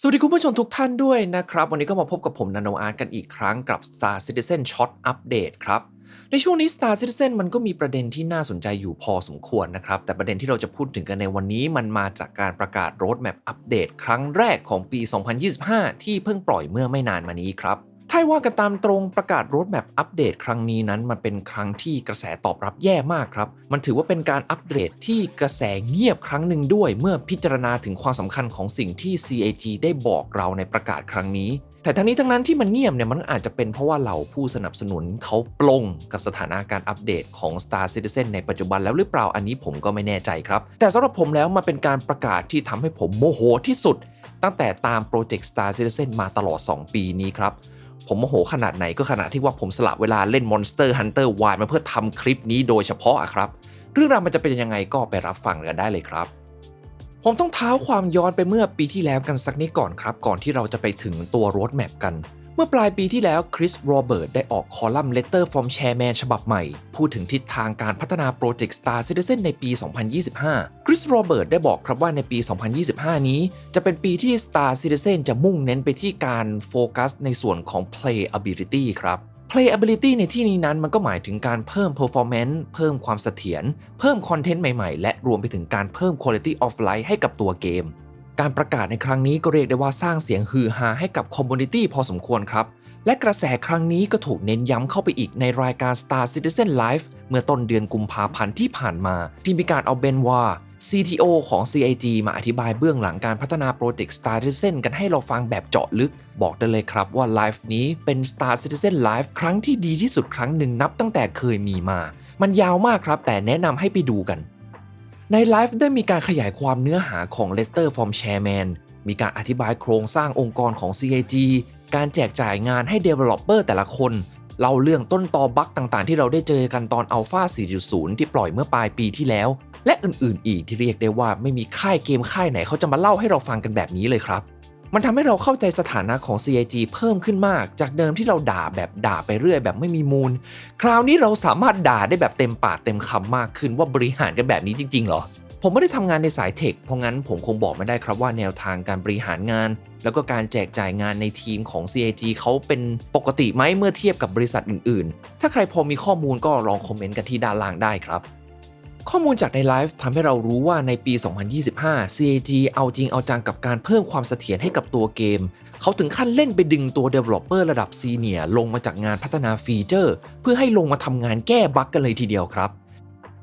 สวัสดีคุณผู้ชมทุกท่านด้วยนะครับ วันนี้ก็มาพบกับผมนันโนอาร์กันอีกครั้งกับ Star Citizen Shot Update ครับ ในช่วงนี้ Star Citizen มันก็มีประเด็นที่น่าสนใจอยู่พอสมควรนะครับ แต่ประเด็นที่เราจะพูดถึงกันในวันนี้มันมาจากการประกาศ Roadmap Update ครั้งแรกของปี 2025 ที่เพิ่งปล่อยเมื่อไม่นานมานี้ครับ ถ้าว่ากันตามตรงประกาศ Roadmap อัปเดตครั้งนี้นั้น มันเป็นครั้งที่กระแสตอบรับแย่มากครับ มันถือว่าเป็นการอัปเดตที่กระแสเงียบครั้งหนึ่งด้วย เมื่อพิจารณาถึงความสำคัญของสิ่งที่ CAG ได้บอกเราในประกาศครั้งนี้ แต่ทั้งนี้ทั้งนั้นที่มันเงียบเนี่ยมันอาจจะเป็นเพราะว่าเหล่าผู้สนับสนุนเขาปลงกับสถานะการอัปเดตของ Star Citizen ในปัจจุบันแล้วหรือเปล่าอันนี้ผมก็ไม่แน่ใจครับ แต่สำหรับผมแล้วมันเป็นการประกาศที่ทำให้ผมโมโหที่สุด ตั้งแต่ตามโปรเจกต์ Star Citizen มาตลอด 2 ปีนี้ครับ ผมโมโหขนาดไหนก็ขนาดที่ว่าผมสละเวลาเล่น Monster Hunter Wild มาเพื่อทำคลิปนี้โดยเฉพาะอะครับ เรื่องราวมันจะเป็นยังไงก็ไปรับฟังกันได้เลยครับ ผมต้องเท้าความย้อนไปเมื่อปีที่แล้วกันสักนิดก่อนครับ ก่อนที่เราจะไปถึงตัวรถแมพกัน มื่อปลายปีที่แล้วคริสโรเบิร์ตได้ออกคอลัมน์ Letter from Chairman ฉบับใหม่ พูดถึงทิศทางการพัฒนาโปรเจกต์ Star Citizen ในปี 2025 คริสโรเบิร์ตได้บอกครับว่าในปี 2025 นี้จะเป็นปีที่ Star Citizen จะมุ่งเน้นไปที่การโฟกัสในส่วนของ playability ครับ playability ในที่นี้นั้นมันก็หมายถึงการเพิ่ม performance เพิ่มความเสถียร เพิ่มคอนเทนต์ใหม่ๆ และรวมไปถึงการเพิ่ม quality of life ให้กับตัวเกม การประกาศในครั้งนี้ก็เรียกได้ว่าสร้างเสียงฮือฮาให้กับคอมมูนิตี้พอสมควรครับ และกระแสครั้งนี้ก็ถูกเน้นย้ำเข้าไปอีกในรายการ Star Citizen Live เมื่อต้นเดือนกุมภาพันธ์ที่ผ่านมา ที่มีการเอาเบนวา CTO ของ CIG มาอธิบายเบื้องหลังการพัฒนาโปรเจกต์ Star Citizen กันให้เราฟังแบบเจาะลึก บอกได้เลยครับว่าไลฟ์นี้เป็น Star Citizen Live ครั้งที่ดีที่สุดครั้งหนึ่งนับตั้งแต่เคยมีมา มันยาวมากครับแต่แนะนำให้ไปดูกัน ในไลฟ์ได้มีการขยายความเนื้อหาของ Lester from Chairman มีการอธิบายโครงสร้างองค์กรของ CIG การแจกจ่ายงานให้ Developer แต่ละคนเล่าเรื่องต้นตอบั๊กต่างๆ ที่เราได้เจอกันตอน Alpha 4.0 ที่ปล่อยเมื่อปลายปีที่แล้ว และอื่นๆ อีกที่เรียกได้ว่าไม่มีค่ายเกมค่ายไหนเขาจะมาเล่าให้เราฟังกันแบบนี้เลยครับ มันทำให้เราเข้าใจสถานะของ CIG เพิ่มขึ้นมาก จากเดิมที่เราด่าแบบด่าไปเรื่อยแบบไม่มีมูล คราวนี้เราสามารถด่าได้แบบเต็มปากเต็มคำมากขึ้นว่าบริหารกันแบบนี้จริงๆเหรอ ผมไม่ได้ทำงานในสายเทค เพราะงั้นผมคงบอกไม่ได้ครับว่าแนวทางการบริหารงาน แล้วก็การแจกจ่ายงานในทีมของ CAG เขาเป็นปกติไหมเมื่อเทียบกับบริษัทอื่น ๆ ถ้าใครพอมีข้อมูลก็ลองคอมเมนต์กันที่ด้านล่างได้ครับ ข้อมูลจากในไลฟ์ทำให้เรารู้ว่าในปี 2025 CAG เอาจริงเอาจังกับการเพิ่มความเสถียรให้กับตัวเกม เขาถึงขั้นเล่นไปดึงตัว Developer ระดับซีเนียลงมาจากงานพัฒนาฟีเจอร์ เพื่อให้ลงมาทำงานแก้บั๊กกันเลยทีเดียวครับ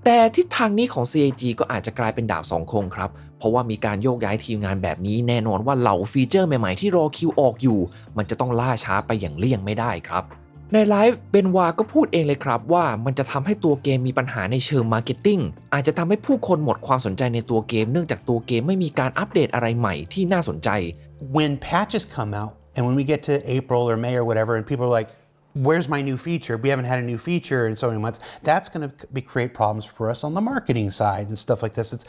แต่ทิศทางนี้ของ CAG ก็อาจจะกลายเป็นดาบสองคงครับ เพราะว่ามีการโยกย้ายทีมงานแบบนี้แน่นอนว่าเหล่าฟีเจอร์ใหม่ๆที่รอคิวออกอยู่ มันจะต้องล่าช้าไปอย่างเลี่ยงไม่ได้ครับ ในไลฟ์เบนวาก็พูดเองเลยครับว่ามันจะทำให้ตัวเกมมีปัญหาในเชิงมาร์เก็ตติ้งอาจจะทำให้ผู้คนหมดความสนใจในตัวเกม เนื่องจากตัวเกมไม่มีการอัปเดตอะไรใหม่ที่น่าสนใจ when patches come out and when we get to April or May or whatever, and people are like, "Where's my new feature? We haven't had a new feature in so many months." That's going to be create problems for us on the marketing side and stuff like this. It's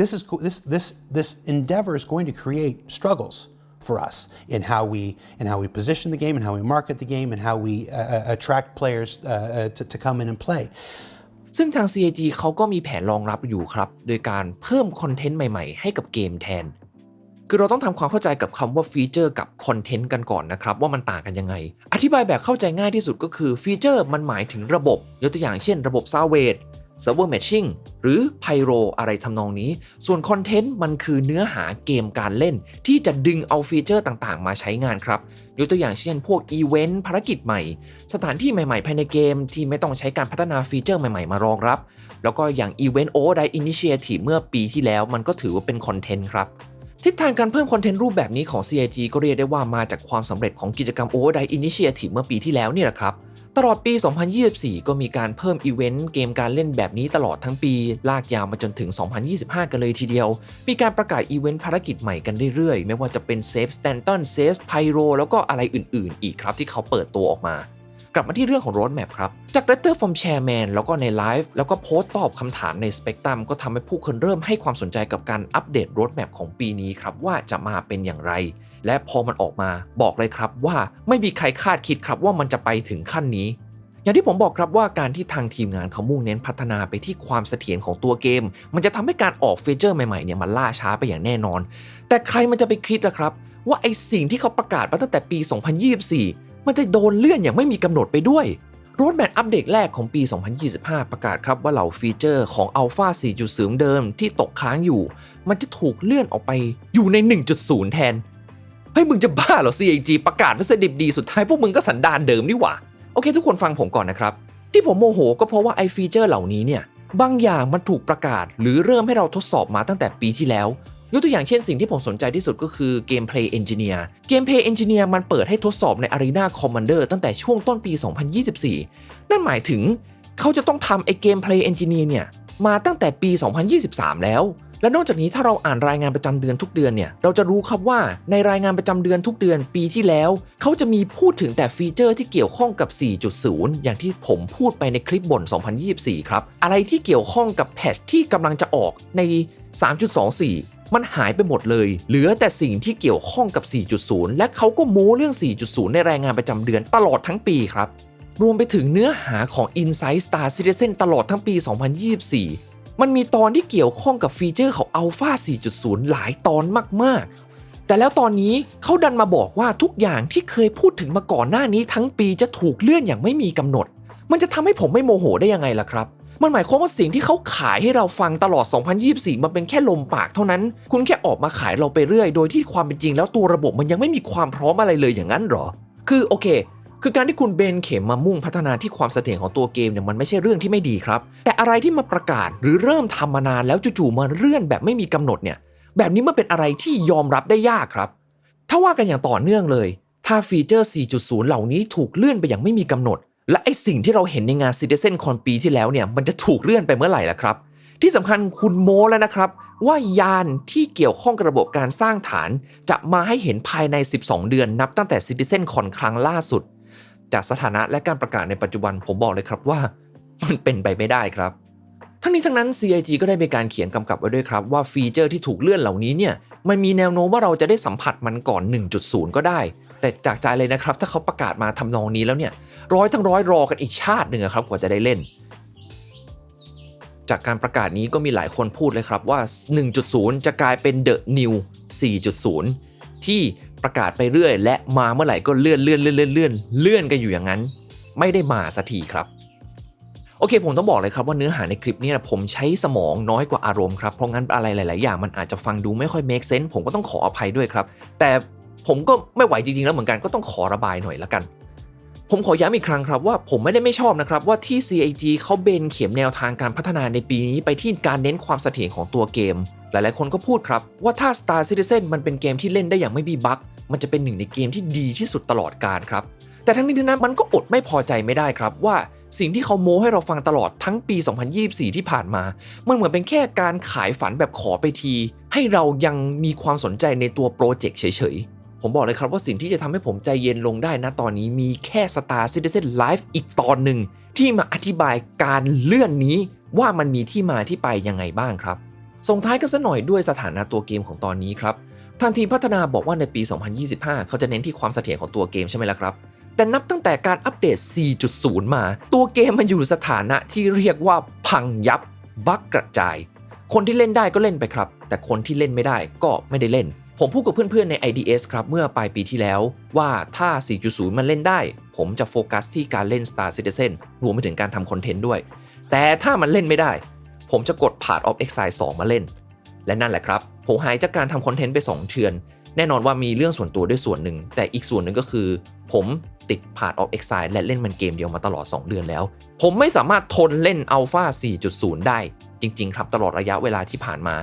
this is this this this endeavor is going to create struggles for us in how we in how we position the game and how we market the game and how we uh, attract players uh, uh, to, to come in and play. ซึ่งทาง CAG เขาก็มีแผนรองรับอยู่ครับ โดยการเพิ่มคอนเทนต์ใหม่ๆ ให้กับเกมแทน คือเราต้องทำความเข้าใจกับคำว่าฟีเจอร์กับคอนเทนต์กันก่อนนะครับ ว่ามันต่างกันยังไง อธิบายแบบเข้าใจง่ายที่สุดก็คือฟีเจอร์มันหมายถึงระบบยกตัวอย่างเช่น ระบบซาวเวด เซิร์ฟเวอร์แมชชิ่งหรือไพโรอะไรทำนองนี้ ส่วนคอนเทนต์มันคือเนื้อหาเกมการเล่น ที่จะดึงเอาฟีเจอร์ต่างๆ มาใช้งานครับ ยกตัวอย่างเช่นพวกอีเวนต์ภารกิจใหม่ สถานที่ใหม่ๆ ภายในเกมที่ไม่ต้องใช้การพัฒนาฟีเจอร์ใหม่ๆ มารองรับ แล้วก็อย่าง Event Overdrive Initiative เมื่อปีที่แล้วมันก็ถือว่าเป็นคอนเทนต์ครับ ทิศทางการเพิ่มคอนเทนต์รูปแบบนี้ของ CIG ก็เรียกได้ว่ามาจากความสำเร็จของกิจกรรม Overdrive Initiative เมื่อปีที่แล้วนี่แหละครับ ตลอดปี 2024 ก็มีการเพิ่มอีเวนต์เกมการเล่นแบบนี้ตลอดทั้งปี ลากยาวมาจนถึง 2025 กันเลยทีเดียว มีการประกาศอีเวนต์ภารกิจใหม่กันเรื่อยๆ ไม่ว่าจะเป็น Save Stanton Save Pyro แล้วก็อะไรอื่นๆ อีกครับที่เขาเปิดตัวออกมา กลับมาที่เรื่องของ roadmap ครับ จาก letter from chairman แล้วก็ในไลฟ์แล้วก็โพสต์ตอบคำถามใน Spectrum ก็ทำให้ผู้คนเริ่มให้ความสนใจกับการอัปเดต roadmap ของปีนี้ครับว่าจะมาเป็นอย่างไร และพอมันออกมาบอกเลยครับว่าไม่มีใครคาดคิดครับว่ามันจะไปถึงขั้นนี้อย่างที่ผมบอกครับว่าการที่ทางทีมงานเขามุ่งเน้นพัฒนาไปที่ความเสถียรของตัวเกม มันจะทำให้การออกฟีเจอร์ใหม่ๆเนี่ยมันล่าช้าไปอย่างแน่นอน แต่ใครมันจะไปคิดล่ะครับ ว่าไอสิ่งที่เขาประกาศมาตั้งแต่ปี 2024 มันจะโดนเลื่อนอย่างไม่มีกำหนดไปด้วยรดแมปอัปเดตแรกของปี 2025 ประกาศครับว่าเหล่าฟีเจอร์ของ Alpha 4.0 เดิมที่ตกค้างอยู่ มันจะถูกเลื่อนออกไปอยู่ใน 1.0 แทน เฮ้ยมึงจะบ้าเหรอ CAG ประกาศว่าเสดิบดีสุดท้ายพวกมึงก็สันดานเดิมนี่หว่า โอเคทุกคนฟังผมก่อนนะครับ ที่ผมโมโหก็เพราะว่าไอฟีเจอร์เหล่านี้เนี่ย บางอย่างมันถูกประกาศหรือเริ่มให้เราทดสอบมาตั้งแต่ปีที่แล้ว ยกตัวอย่างเช่นสิ่งที่ผมสนใจที่สุดก็คือ Gameplay Engineer Gameplay Engineer มันเปิดให้ทดสอบใน Arena Commander ตั้งแต่ช่วงต้นปี 2024 นั่นหมายถึงเขาจะต้องทำไอ้ Gameplay Engineer เนี่ยมาตั้งแต่ปี 2023 แล้ว และนอกจากนี้ถ้าเราอ่านรายงานประจำเดือนทุกเดือนเนี่ย เราจะรู้ครับว่าในรายงานประจำเดือนทุกเดือนปีที่แล้ว เขาจะมีพูดถึงแต่ฟีเจอร์ที่เกี่ยวข้องกับ 4.0 อย่างที่ผมพูดไปในคลิปบ่น 2024 ครับ อะไรที่เกี่ยวข้องกับแพทที่กำลังจะออกใน 3.24 มันหายไปหมดเลย เหลือแต่สิ่งที่เกี่ยวข้องกับ 4.0 และเขาก็โม้เรื่อง 4.0 ในรายงานประจำเดือนตลอดทั้งปีครับ รวมไปถึงเนื้อหาของ Inside Star Citizen ตลอดทั้งปี 2024 มันมีตอนที่เกี่ยวข้องกับฟีเจอร์ของ Alpha 4.0 หลายตอนมาก ๆ แต่แล้วตอนนี้เขาดันมาบอกว่าทุกอย่างที่เคยพูดถึงมาก่อนหน้านี้ทั้งปีจะถูกเลื่อนอย่างไม่มีกำหนด มันจะทำให้ผมไม่โมโหได้ยังไงล่ะครับ มันหมายความว่าสิ่งที่เขาขายให้เราฟังตลอด 2024 มันเป็นแค่ลมปากเท่านั้น คุณแค่ออกมาขายเราไปเรื่อย โดยที่ความเป็นจริงแล้วตัวระบบมันยังไม่มีความพร้อมอะไรเลยอย่างนั้นหรอ คือโอเค คือการที่คุณเบนเข็มมามุ่งพัฒนาที่ความเสถียรของตัวเกมเนี่ยมันไม่ใช่เรื่องที่ไม่ดีครับ แต่อะไรที่มาประกาศหรือเริ่มทำมานานแล้วจู่ๆมาเลื่อนแบบไม่มีกำหนดเนี่ย แบบนี้มันเป็นอะไรที่ยอมรับได้ยากครับ ถ้าว่ากันอย่างต่อเนื่องเลย ถ้าฟีเจอร์ 4.0 เหล่านี้ถูกเลื่อนไปอย่างไม่มีกำหนด และไอสิ่งที่เราเห็นในงาน Citizen Con ปีที่แล้วเนี่ยมันจะถูกเลื่อนไปเมื่อไหร่ล่ะครับ ที่สำคัญคุณโมแล้วนะครับ ว่ายานที่เกี่ยวข้องกับระบบการสร้างฐาน จะมาให้เห็นภายใน 12 เดือนนับตั้งแต่ Citizen Con ครั้งล่าสุด จากสถานะและการประกาศในปัจจุบันผมบอกเลยครับว่า มันเป็นไปไม่ได้ครับทั้งนี้ทั้งนั้น CIG ก็ได้มีการเขียนกำกับไว้ด้วยครับว่าฟีเจอร์ที่ถูกเลื่อนเหล่านี้เนี่ยมันมีแนวโน้มว่าเราจะได้สัมผัสมันก่อน 1.0 ก็ได้ แต่จากใจเลยนะครับ ถ้าเขาประกาศมาทำนองนี้แล้วเนี่ยร้อยทั้งร้อยรอกันอีกชาติหนึ่งครับกว่าจะได้เล่น จากการประกาศนี้ก็มีหลายคนพูดเลยครับว่า 1.0 จะกลายเป็น The New 4.0 ที่ประกาศไปเรื่อย และมาเมื่อไหร่ก็เลื่อนเลื่อนเลื่อนเลื่อนเลื่อนเลื่อนกันอยู่อย่างนั้น ไม่ได้มาสักทีครับโอเค ผมต้องบอกเลยครับว่าเนื้อหาในคลิปนี้ผมใช้สมองน้อยกว่าอารมณ์ครับ เพราะงั้นอะไรหลาย ๆ อย่างมันอาจจะฟังดูไม่ค่อย make sense ผมก็ต้องขออภัยด้วยครับ แต่ ผมก็ไม่ไหวจริงๆแล้วเหมือนกันก็ต้องขอระบายหน่อยละกัน ผมขอย้ำอีกครั้งครับว่าผมไม่ได้ไม่ชอบนะครับว่าที่ CAG เขาเบนเข็มแนวทางการพัฒนาในปีนี้ไปที่การเน้นความเสถียรของตัวเกม หลายๆ คนก็พูดครับว่าถ้า Star Citizen มันเป็นเกมที่เล่นได้อย่างไม่มีบั๊กมันจะเป็นหนึ่งในเกมที่ดีที่สุดตลอดกาลครับแต่ทั้งนี้ทั้งนั้นมันก็อดไม่พอใจไม่ได้ครับว่าสิ่งที่เขาโม้ให้เราฟังตลอดทั้งปี 2024 ที่ผ่านมา มันเหมือนเป็นแค่การขายฝันแบบขอไปที ให้เรายังมีความสนใจในตัวโปรเจกต์เฉยๆ ผมบอกเลยครับว่าสิ่งที่จะทำให้ผมใจเย็นลงได้นะตอนนี้มีแค่ Star Citizen Live อีกตอนหนึ่ง ที่มาอธิบายการเลื่อนนี้ว่ามันมีที่มาที่ไปยังไงบ้างครับ ส่งท้ายกันซะหน่อยด้วยสถานะตัวเกมของตอนนี้ครับ ทางทีมพัฒนาบอกว่าในปี 2025 เขาจะเน้นที่ความเสถียรของตัวเกมใช่ไหมล่ะครับ แต่นับตั้งแต่การอัปเดต 4.0 มา ตัวเกมมันอยู่สถานะที่เรียกว่าพังยับบั๊กกระจาย คนที่เล่นได้ก็เล่นไปครับ แต่คนที่เล่นไม่ได้ก็ไม่ได้เล่น ผมพูดกับเพื่อนๆใน IDS ครับเมื่อปลายปีที่แล้ว ว่าถ้า 4.0 มันเล่นได้ ผมจะโฟกัสที่การเล่น Star Citizen รวมไปถึงการทำคอนเทนต์ด้วย แต่ถ้ามันเล่นไม่ได้ ผมจะกด Part of Exile 2 มาเล่น และนั่นแหละครับ ผมหายจากการทำคอนเทนต์ไป 2 เทือน แน่นอนว่ามีเรื่องส่วนตัวด้วยส่วนหนึ่ง แต่อีกส่วนหนึ่งก็คือ ผมติด Part of Exile และเล่นมันเกมเดียวมาตลอด 2 เดือนแล้ว ผมไม่สามารถทนเล่น Alpha 4.0 ได้ จริง ๆ ครับตลอดระยะเวลาที่ผ่านมา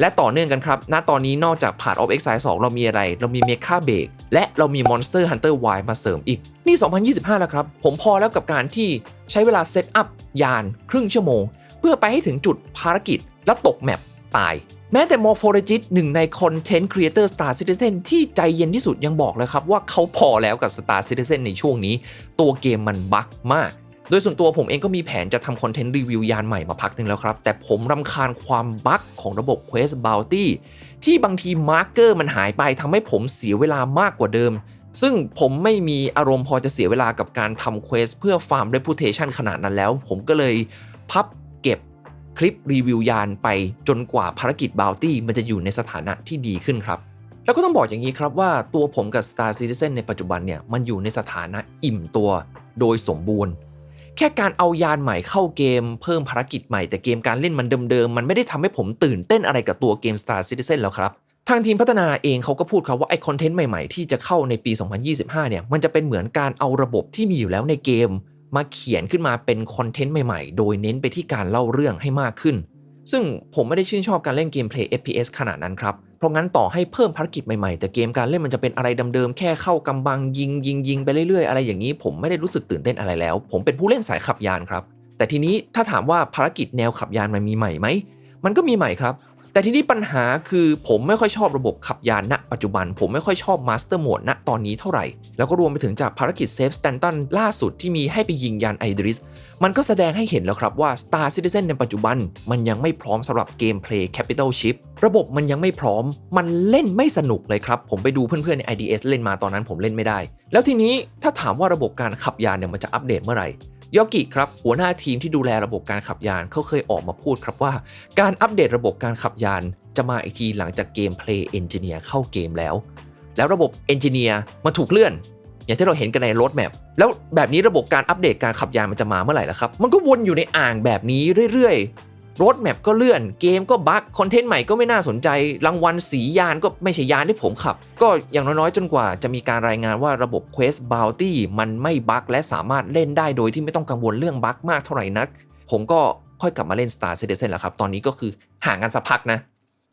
และต่อเนื่องกันครับ ณ ตอนนี้นอกจาก Part of Exile 2 เรามีอะไร เรามี Mecha b a k และเรามี Monster Hunter Y มาเสริมอีก นี่ 2025 แล้วครับ ผมพอแล้วกับการที่ใช้เวลาเซตอัพยานครึ่งชั่วโมง เพื่อไปให้ถึงจุดภารกิจแล้วตกแมปตาย แม้แต่ m o r p h o l o g i s t หนึ่งใน Content Creator Star Citizen ที่ใจเย็นที่สุดยังบอกเลยครับว่าเขาพอแล้วกับ Star Citizen ในช่วงนี้ ตัวเกมมันบั๊กมาก โดยส่วนตัวผมเองก็มีแผนจะทำคอนเทนต์รีวิวยานใหม่มาพักหนึ่งแล้วครับ แต่ผมรำคาญความบั๊กของระบบ Quest Bounty ที่บางทีมาร์เกอร์มันหายไปทำให้ผมเสียเวลามากกว่าเดิม ซึ่งผมไม่มีอารมณ์พอจะเสียเวลากับการทำเควสเพื่อฟาร์ม reputation ขนาดนั้นแล้ว ผมก็เลยพับเก็บคลิปรีวิวยานไปจนกว่าภารกิจบาวตี้มันจะอยู่ในสถานะที่ดีขึ้นครับ แล้วก็ต้องบอกอย่างนี้ครับว่าตัวผมกับ Star Citizen ในปัจจุบันเนี่ยมันอยู่ในสถานะอิ่มตัวโดยสมบูรณ์ แค่การเอายานใหม่เข้าเกมเพิ่มภารกิจใหม่แต่เกมการเล่นมันเดิมๆ มันไม่ได้ทำให้ผมตื่นเต้นอะไรกับตัวเกม Star Citizen แล้วครับ ทางทีมพัฒนาเองเขาก็พูดครับว่าไอคอนเทนต์ใหม่ๆ ที่จะเข้าในปี 2025 เนี่ย มันจะเป็นเหมือนการเอาระบบที่มีอยู่แล้วในเกม มาเขียนขึ้นมาเป็นคอนเทนต์ใหม่ๆ โดยเน้นไปที่การเล่าเรื่องให้มากขึ้น ซึ่งผมไม่ได้ชื่นชอบการเล่นเกมเพลย์ FPS ขนาดนั้นครับ เพราะงั้นต่อให้เพิ่มภารกิจใหม่ๆ แต่เกมการเล่นมันจะเป็นอะไรเดิมๆ แค่เข้ากำบังยิงยิงยิงไปเรื่อยๆ อะไรอย่างนี้ ผมไม่ได้รู้สึกตื่นเต้นอะไรแล้ว ผมเป็นผู้เล่นสายขับยานครับ แต่ทีนี้ถ้าถามว่าภารกิจแนวขับยานมันมีใหม่ไหม มันก็มีใหม่ครับ แต่ทีนี้ปัญหาคือผมไม่ค่อยชอบระบบขับยานณ ปัจจุบัน ผมไม่ค่อยชอบมาสเตอร์โหมดณตอนนี้เท่าไหร่ แล้วก็รวมไปถึงจากภารกิจเซฟสแตนตันล่าสุดที่มีให้ไปยิงยานไอดริส มันก็แสดงให้เห็นแล้วครับว่า Star Citizen ในปัจจุบัน มันยังไม่พร้อมสำหรับเกมเพลย์ Capital Ship ระบบมันยังไม่พร้อม มันเล่นไม่สนุกเลยครับ ผมไปดูเพื่อนๆใน IDS เล่นมาตอนนั้นผมเล่นไม่ได้ แล้วทีนี้ถ้าถามว่าระบบการขับยานเนี่ยมันจะอัปเดตเมื่อไหร่ยอกิครับหัวหน้าทีมที่ดูแลระบบการขับยานเขาเคยออกมาพูดครับว่า การอัปเดตระบบการขับยาน จะมาอีกทีหลังจากเกมเพลย์เอนจิเนียร์เข้าเกมแล้ว แล้วระบบเอนจิเนียร์มันถูกเลื่อน อย่างที่เราเห็นกันในรถแมพแล้วแบบนี้ระบบการอัปเดตการขับยานมันจะมาเมื่อไหร่ล่ะครับ มันก็วนอยู่ในอ่างแบบนี้เรื่อยๆรถแมพก็เลื่อนเกมก็บั๊กคอนเทนต์ใหม่ก็ไม่น่าสนใจรางวัลสียานก็ไม่ใช่ยานที่ผมขับ ก็อย่างน้อยๆจนกว่าจะมีการรายงานว่าระบบ Quest Bounty มันไม่บั๊กและสามารถเล่นได้โดยที่ไม่ต้องกังวลเรื่องบั๊กมากเท่าไหร่นัก ผมก็ค่อยกลับมาเล่น Star Citizen แล้วครับ ตอนนี้ก็คือห่างกันสักพักนะ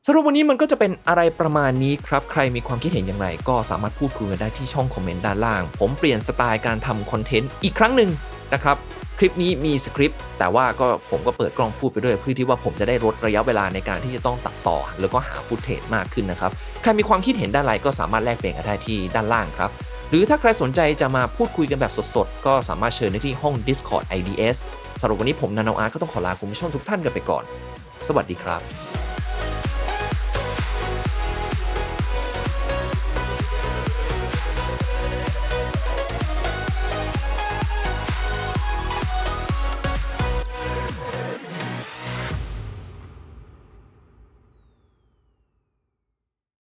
สรุปวันนี้มันก็จะเป็นอะไรประมาณนี้ครับ ใครมีความคิดเห็นอย่างไร ก็สามารถพูดคุยกันได้ที่ช่องคอมเมนต์ด้านล่าง ผมเปลี่ยนสไตล์การทำคอนเทนต์อีกครั้งหนึ่งนะครับคลิปนี้มีสคริปต์แต่ว่าก็ผมก็เปิดกล้องพูดไปด้วยเพื่อที่ว่าผมจะได้ลดระยะเวลาในการที่จะต้องตัดต่อ แล้วก็หาฟุตเทจมากขึ้นนะครับ ใครมีความคิดเห็นด้านไรก็สามารถแลกเปลี่ยนกันได้ที่ด้านล่างครับ หรือถ้าใครสนใจจะมาพูดคุยกันแบบสดๆ ก็สามารถเชิญได้ที่ห้อง Discord IDS สำหรับวันนี้ผมนาโนอาร์ก็ต้องขอลาคุณผู้ชมทุกท่านกันไปก่อน สวัสดีครับ